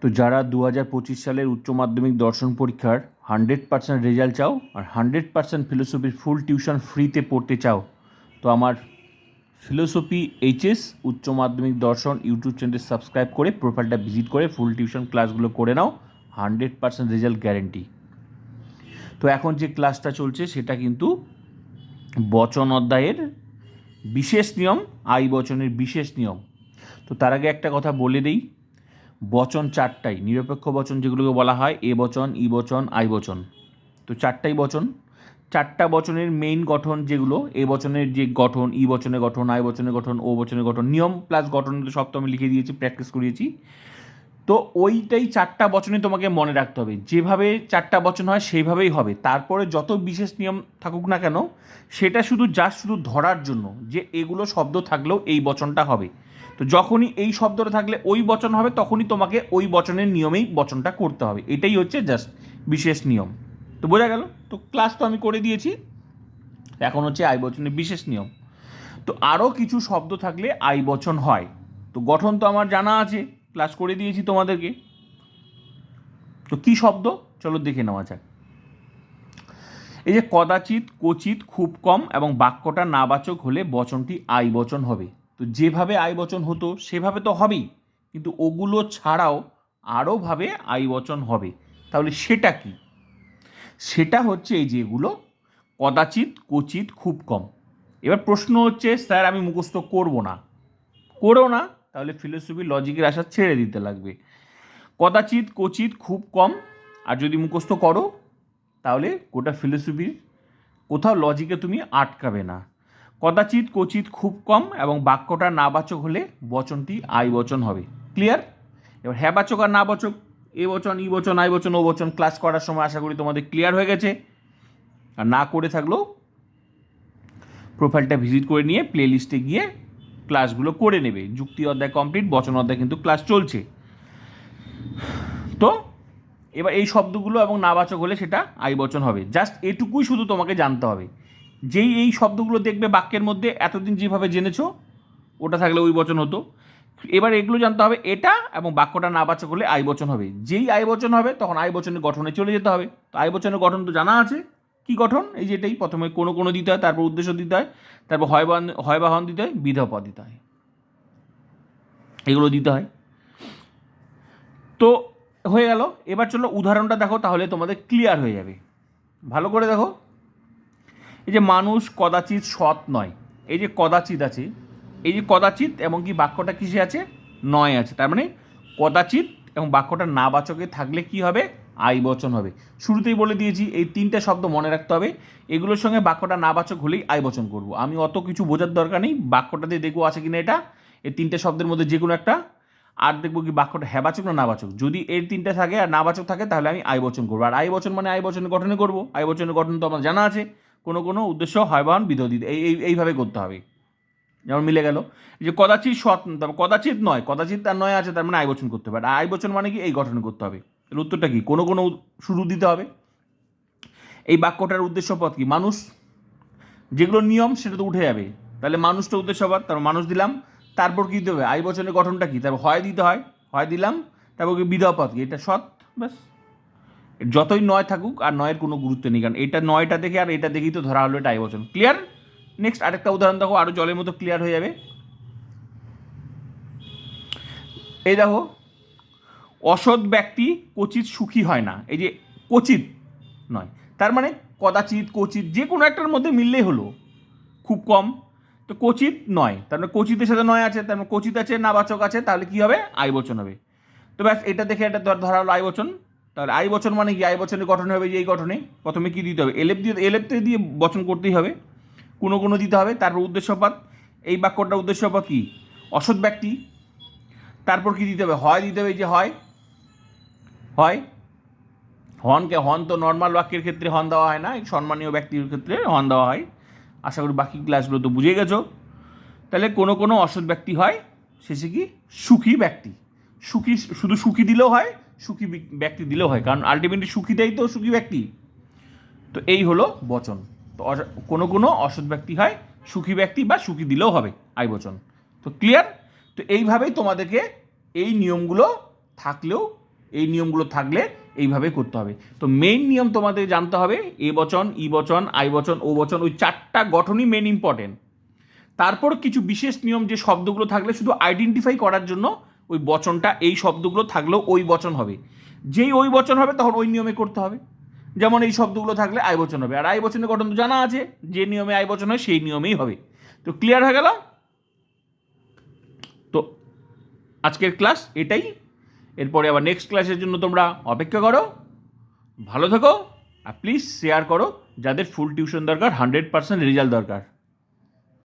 তো যারা দু হাজার পঁচিশ সালের উচ্চ মাধ্যমিক দর্শন পরীক্ষার হান্ড্রেড পার্সেন্ট রেজাল্ট চাও আর হান্ড্রেড পার্সেন্ট ফিলোসফির ফুল টিউশন ফ্রিতে পড়তে চাও, তো আমার ফিলোসফি এইচএস উচ্চ মাধ্যমিক দর্শন ইউটিউব চ্যানেল সাবস্ক্রাইব করে প্রোফাইলটা ভিজিট করে ফুল টিউশন ক্লাসগুলো করে নাও, হান্ড্রেড পার্সেন্ট রেজাল্ট গ্যারেন্টি। তো এখন যে ক্লাসটা চলছে সেটা কিন্তু বচন অধ্যায়ের বিশেষ নিয়ম, আই বচনের বিশেষ নিয়ম। তো তার আগে একটা কথা বলে দিই বচন চারটাই, নিরপেক্ষ বচন যেগুলোকে বলা হয়, এ বচন, ই বচন, আই বচন। তো চারটাই বচন। চারটা বচনের মেইন গঠন যেগুলো, এ বচনের যে গঠন, ই বচনের গঠন, আই বচনের গঠন, ও বচনের গঠন, নিয়ম প্লাস গঠন সব তো আমি লিখে দিয়েছি প্র্যাকটিস করিয়েছি। তো ওইটাই চারটা বচনে তোমাকে মনে রাখতে হবে। যেভাবে চারটা বচন হয়, সেইভাবেই হবে। তারপরে যত বিশেষ নিয়ম থাকুক না কেন, সেটা শুধু জাস্ট শুধু ধরার জন্য যে এগুলো শব্দ থাকলেও এই বচনটা হবে। তো যখনই এই শব্দটা থাকলে ওই বচন হবে, তখনই তোমাকে ওই বচনের নিয়মেই বচনটা করতে হবে। এটাই হচ্ছে জাস্ট বিশেষ নিয়ম। তো বোঝা গেল? তো ক্লাস তো আমি করে দিয়েছি। এখন হচ্ছে আই বচনের বিশেষ নিয়ম। তো আরও কিছু শব্দ থাকলে আই বচন হয়। তো গঠন তো আমার জানা আছে। ক্লাস করে দিয়েছি তোমাদেরকে। তো কি শব্দ? চলো দেখে নেওয়া যাক। এই যে কদাচিৎ কচিত খুব কম এবং বাক্যটা নাবাচক হলে বচনটি আই বচন হবে। তো যেভাবে আই বচন হতো, সেভাবে তো হবেই। কিন্তু ওগুলো ছাড়াও আরোভাবে আই বচন হবে। তাহলে সেটা কি? সেটা হচ্ছে এই যেগুলো কদাচিৎ কচিত খুব কম। এবার প্রশ্ন হচ্ছে, স্যার, আমি মুখস্থ করব না। করো না, তাহলে ফিলোসফি লজিকের আশা ছেড়ে দিতে লাগবে। কদাচিৎ কচিত খুব কম, আর যদি মুখস্থ করো, তাহলে গোটা ফিলোসফির কোথাও লজিকে তুমি আটকাবে না। কদাচিৎ কচিত খুব কম এবং বাক্যটা নাবাচক হলে বচনটি আই বচন হবে। ক্লিয়ার এবার হ্যাঁ বাচক আর না বাচক এ বচন, ই বচন, আই বচন, ও বচন ক্লাস করার সময় আশা করি তোমাদের ক্লিয়ার হয়ে গেছে। আর না করে থাকলেও প্রোফাইলটা ভিজিট করে নিয়ে প্লে লিস্টে গিয়ে ক্লাসগুলো করে নেবে। যুক্তি অধ্যায় কমপ্লিট বচন অধ্যায় কিন্তু ক্লাস চলছে। তো এবার এই শব্দগুলো এবং নাবাচক হলে সেটা আই বচন হবে। জাস্ট এটুকুই শুধু তোমাকে জানতে হবে। যেই এই শব্দগুলো দেখবে বাক্যের মধ্যে এতদিন যেভাবে জেনেছো, ওটা থাকলে ওই বচন হতো। এবার এগুলো জানতে হবে, এটা এবং বাক্যটা নাবাচক করলে আই বচন হবে। যেই আই বচন হবে, তখন আই বচনের গঠনে চলে যেতে হবে। তো আই বচনের গঠন তো জানা আছে। কি গঠন? এই যে এটাই। প্রথমে কোনো কোনো দিতে হয়, তারপর উদ্দেশ্য দিতে হয়, তারপর হয় হয় বা হন দিতে হয় বিধা পদ দিতে হয়। এগুলো দিতে হয়। তো হয়ে গেল। এবার চলো উদাহরণটা দেখো, তাহলে তোমাদের ক্লিয়ার হয়ে যাবে। ভালো করে দেখো। এই যে মানুষ কদাচিৎ সৎ নয়, এই যে কদাচিৎ আছে, এই যে কদাচিৎ এবং কি বাক্যটা কিসে আছে? নয় আছে। তার মানে কদাচিৎ এবং বাক্যটা না বাচকে থাকলে কি হবে? আই বচন হবে। শুরুতেই বলে দিয়েছি, এই তিনটে শব্দ মনে রাখতে হবে। এগুলোর সঙ্গে বাক্যটা না বাচক হলেই আই বচন করব। আমি অত কিছু বোঝার দরকার নেই। বাক্যটা দিয়ে দেখব আছে কিনা এটা। এই তিনটে শব্দের মধ্যে যে কোনো একটা। আর দেখব কি বাক্যটা হ্যাবাচক না নাবাচক। যদি এর তিনটে থাকে আর নাবাচক থাকে, তাহলে আমি আই বচন করব। আর আই বচন মানে আই বচনের গঠনে করব। আই বচনের গঠন তো আমার জানা আছে। কোনো কোনো উদ্দেশ্য হয় বাহন বিধ দিতে এই, এই- এইভাবে করতে হবে। যেমন মিলে গেল যে কদাচিৎ সৎ, কদাচিৎ নয়, কদাচিৎ তার নয় আছে, তার মানে আই বচন করতে হবে। আর আই বচন মানে কি? এই গঠন করতে হবে। এর উত্তরটা কি? কোনো কোনো শুরু দিতে হবে। এই বাক্যটার উদ্দেশ্যপদ কি? মানুষ, যেগুলো নিয়ম, সেটা তো উঠে যাবে। তাহলে মানুষটা উদ্দেশ্যপদ তারপর মানুষ দিলাম, তারপর কী দিতে হবে? আয় বচনের গঠনটা কি? তারপর হয় দিতে হয় হয় দিলাম, তারপর কি বিধপদ কি? এটা সৎ, ব্যাস। যতই নয় থাকুক আর নয়ের কোনো গুরুত্ব নেই, কারণ এটা নয়টা দেখে আর এটা দেখেই তো ধরা হলো এটা বচন ক্লিয়ার নেক্সট আরেকটা উদাহরণ দেখো আরও জলের মতো ক্লিয়ার হয়ে যাবে। এই দেখো, অসৎ ব্যক্তি কচিত সুখী হয় না, এই যে কচিত নয়, তার মানে কদাচিৎ কচিত, যে কোনো একটার মধ্যে মিললেই হলো, খুব কম। তো কচিত নয়, তার মানে কচিতের সাথে নয় আছে, তার মানে কচিত আছে, নাবাচক আছে, তাহলে কী হবে? আই বচন হবে। তো ব্যাস, এটা দেখে এটা ধরা হলো আই বচন তাহলে আই বচন মানে কি? আই বচনের গঠন হবে যে এই গঠনে। প্রথমে কি দিতে হবে? এলেপ দিয়ে এলেপতে দিয়ে বচন করতেই হবে। কোনো কোনো দিতে হবে। তারপর উদ্দেশ্যপাত এই বাক্যটার উদ্দেশ্যপাত কি? অসৎ ব্যক্তি। তারপর কি দিতে হবে? হয় দিতে হবে যে হয়। হয়? হনকে হন তো নর্মাল বাক্যের ক্ষেত্রে হন দেওয়া হয় না। সম্মানীয় ব্যক্তির ক্ষেত্রে হন দেওয়া হয়। আশা করি বাকি ক্লাসগুলো তো বুঝে গেছো। তাহলে কোনো কোনো অসৎ ব্যক্তি হয়। শেষে কি? সুখী ব্যক্তি। সুখী শুধু সুখী দিলেও হয়। সুখী ব্যক্তি দিলেও হয়। কারণ আলটিমেটলি সুখীটাই তো সুখী ব্যক্তি। তো এই হলো বচন। তো কোনো কোনো অসৎ ব্যক্তি হয়, সুখী ব্যক্তি বা সুখী দিলেও হবে, আই বচন। তো ক্লিয়ার তো এইভাবেই তোমাদেরকে এই নিয়মগুলো থাকলেও, এই নিয়মগুলো থাকলে এইভাবে করতে হবে। তো মেইন নিয়ম তোমাদের জানতে হবে, এ বচন, ই বচন, আই বচন, ও বচন, ওই চারটা গঠনই মেন ইম্পর্টেন্ট তারপর কিছু বিশেষ নিয়ম যে শব্দগুলো থাকলে শুধু আইডেন্টিফাই করার জন্য ওই বচনটা, এই শব্দগুলো থাকলেও ওই বচন হবে। যেই ওই বচন হবে, তখন ওই নিয়মে করতে হবে। যেমন এই শব্দগুলো থাকলে আয় বচন হবে। আর আয় বচনের গঠন তো জানা আছে, যে নিয়মে আয় বচন হয়, সেই নিয়মেই হবে। তো ক্লিয়ার হয়ে গেল? তো আজকের ক্লাস এটাই। এরপরে আবার নেক্সট ক্লাসের জন্য তোমরা অপেক্ষা করো। ভালো থেকো, আর প্লিজ শেয়ার করো, যাদের ফুল টিউশন দরকার হান্ড্রেড পার্সেন্ট রেজাল্ট দরকার।